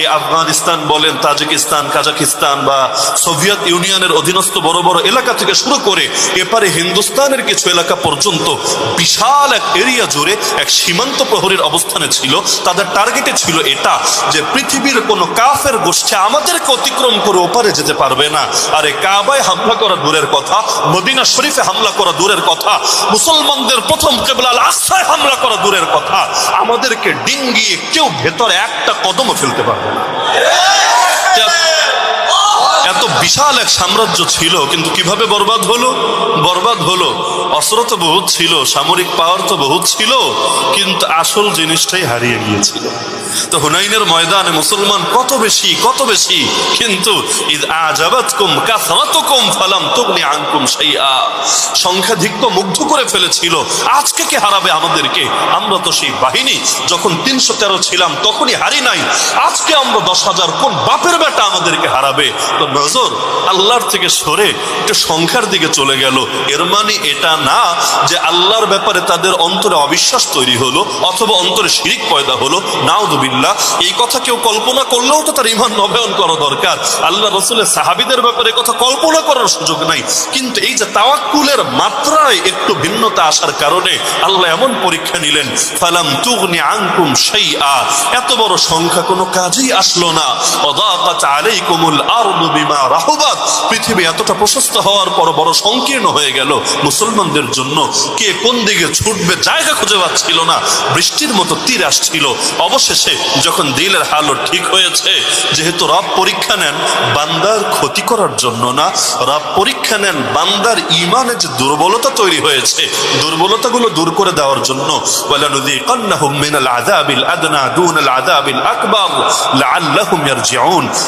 এই আফগানিস্তান বলেন, Tajikistan Kazakhstan বা সোভিয়েত ইউনিয়নের অধীনস্থ বড় বড় এলাকা থেকে শুরু করে এপারে হিন্দুস্তানের কিছু এলাকা পর্যন্ত বিশাল এক এরিয়া জুড়ে এক সীমান্ত প্রহরীর অবস্থানে ছিল। তাদের টার্গেটে ছিল এটা, যে পৃথিবীর কোনো কাফের গোষ্ঠী আমাদেরকে অতিক্রম করে ওপারে যেতে পারবে না। আরে কাবায় হামলা করা দূরের কথা, মদিনা শরীফে হামলা করা দূরের কথা, মুসলমানদের প্রথম কেবলাল আস্থায় হামলা করা দূরের কথা, আমাদেরকে ডিঙ্গিয়ে কেউ ভেতরে একটা কদমও ফেলতে পারবে না এত বিশাল এক সাম্রাজ্য ছিল, কিন্তু কীভাবে বরবাদ হলো? বরবাদ হলো অস্ত্র তো বহুত ছিল, সামরিক পাওয়ার তো বহুত ছিল, কিন্তু আসল জিনিসটাই হারিয়ে গিয়েছিল। তো হুনাইনের ময়দানে মুসলমান কত বেশি কত বেশি, কিন্তু ঈদ আজাবাত কুম কাসরাত তুগনি আনকুম শাইআ। সংখ্যাধিক্য মুগ্ধ করে ফেলেছিল, আজকে কে হারাবে আমাদেরকে? আমরা তো সেই বাহিনী, যখন তিনশো তেরো ছিলাম, তখনই হারি নাই, আজকে আমরা দশ হাজার কোন বাপের বেটা আমাদেরকে হারাবে? তো নজর আল্লাহর থেকে সরে একটু সংখ্যার দিকে চলে গেল। এর মানে এটা না যে আল্লাহর ব্যাপারে তাদের অন্তরে অবিশ্বাস তৈরি হলো অথবা অন্তরে শিরিক পয়দা হলো। নাউদুবিল্লাহ এই কথা কেউ কল্পনা করলেও তো তার ইমান নবায়ন করা দরকার। আল্লাহ রসুলের সাহাবিদের ব্যাপারে কথা কল্পনা করার সুযোগ নাই। কিন্তু এই যে তাওয়াক্কুলের মাত্রায় একটু ভিন্নতা আসার কারণে আল্লাহ এমন পরীক্ষা নিলেন, ফালাম তুগনি আনকুম শাইআ এত বড় সংখ্যা কোনো কাজেই আসলো না। অদাকাত আলাইকুমুল আরদু বিমা রাহুবাত। পৃথিবী এতটা প্রশস্ত হওয়ার পর বড় সংকীর্ণ হয়ে গেল। মুসলমানদের জন্য কে কোন দিকে ছুটবে জায়গা খুঁজে পাচ্ছিল না। বৃষ্টির মতো তীর আসছিল। অবশেষে যখন দিলের হালও ঠিক হয়েছে, যেহেতু রব পরীক্ষা নেন বান্দার ক্ষতি করার জন্য না, রব পরীক্ষা নেন বান্দার ইমানে যে দুর্বলতা তৈরি হয়েছে, দুর্বলতাগুলো দূর করে দেওয়ার জন্য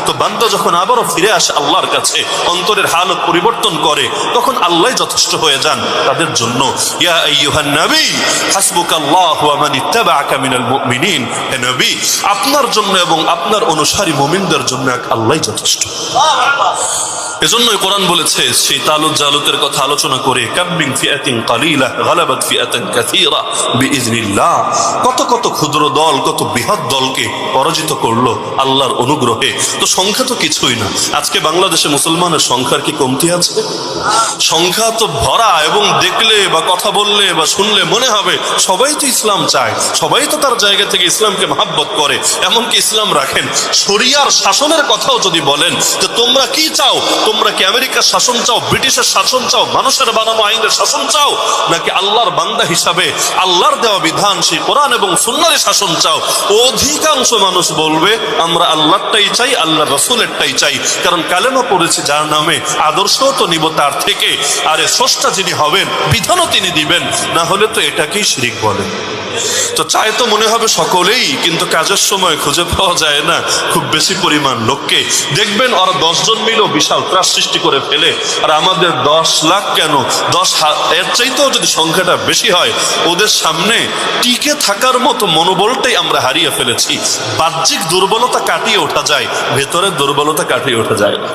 তো বান্দা যখন আবারও ফিরে আসে আল্লাহর কাছে অন্তরের হালত পরিবর্তন করে, তখন আল্লাহ যথেষ্ট হয়ে যান তাদের জন্য। ইয়া নবী, আপনার জন্য এবং আপনার অনুসারী মুমিনদের জন্য এক আল্লাহ যথেষ্ট। এজন্যই কোরআন বলেছে, সেই তালুত জালুতের কথা আলোচনা করে কাব্বিং ফিয়াতিন কালিলা, গালাবাত ফিয়াতান কাসীরা বিইজনিল্লাহ কত কত ক্ষুদ্র দল, কত বৃহৎ দলকে পরাজিত করল আল্লাহর অনুগ্রহে। তো সংখ্যা তো কিছুই না। আজকে বাংলাদেশে মুসলমানের সংখ্যার কি কমতি আছে? সংখ্যা তো ভরা এবং দেখলে বা কথা বললে বা শুনলে মনে হবে, সবাই তো ইসলাম চায়, সবাই তো তার জায়গা থেকে ইসলামকে মহাব্বত করে। এমনকি ইসলাম রাখেন, শরিয়ার শাসনের কথাও যদি বলেন যে তোমরা কি চাও? তোমরা কি আমেরিকার শাসন চাও, ব্রিটিশের শাসন চাও, মানুষের বানানো আইনের শাসন চাও, নাকি আল্লাহর বান্দা হিসাবে আল্লাহর দেওয়া বিধান সেই কোরআন এবং সুন্নারের শাসন চাও? অধিকাংশ মানুষ বলবে, আমরা আল্লাহটাই চাই আল্লাহ রসুলেরটাই চাই। কারণ কালেমা পড়েছে যার নামে আদর্শ তো নিব তার থেকে। আরে স্রষ্টা যিনি হবেন, বিধানও তিনি দিবেন, না হলে তো এটাকেই শিরিক বলেন তো চায় তো মনে হবে সকলেই, কিন্তু কাজের সময় খুঁজে পাওয়া যায় না, খুব বেশি পরিমাণ লোককে। দেখবেন ওরা দশজন মিলেও বিশাল ত্রাস সৃষ্টি করে ফেলে। আর আমাদের দশ লাখ কেন? দশ এর চাইতেও যদি সংখ্যাটা বেশি হয়, ওদের সামনে টিকে থাকার মতো মনোবলটাই আমরা হারিয়ে ফেলেছি। বাহ্যিক দুর্বলতা কাটিয়ে ওঠা যায়, ভেতরের দুর্বলতা কাটিয়ে ওঠা যায় না।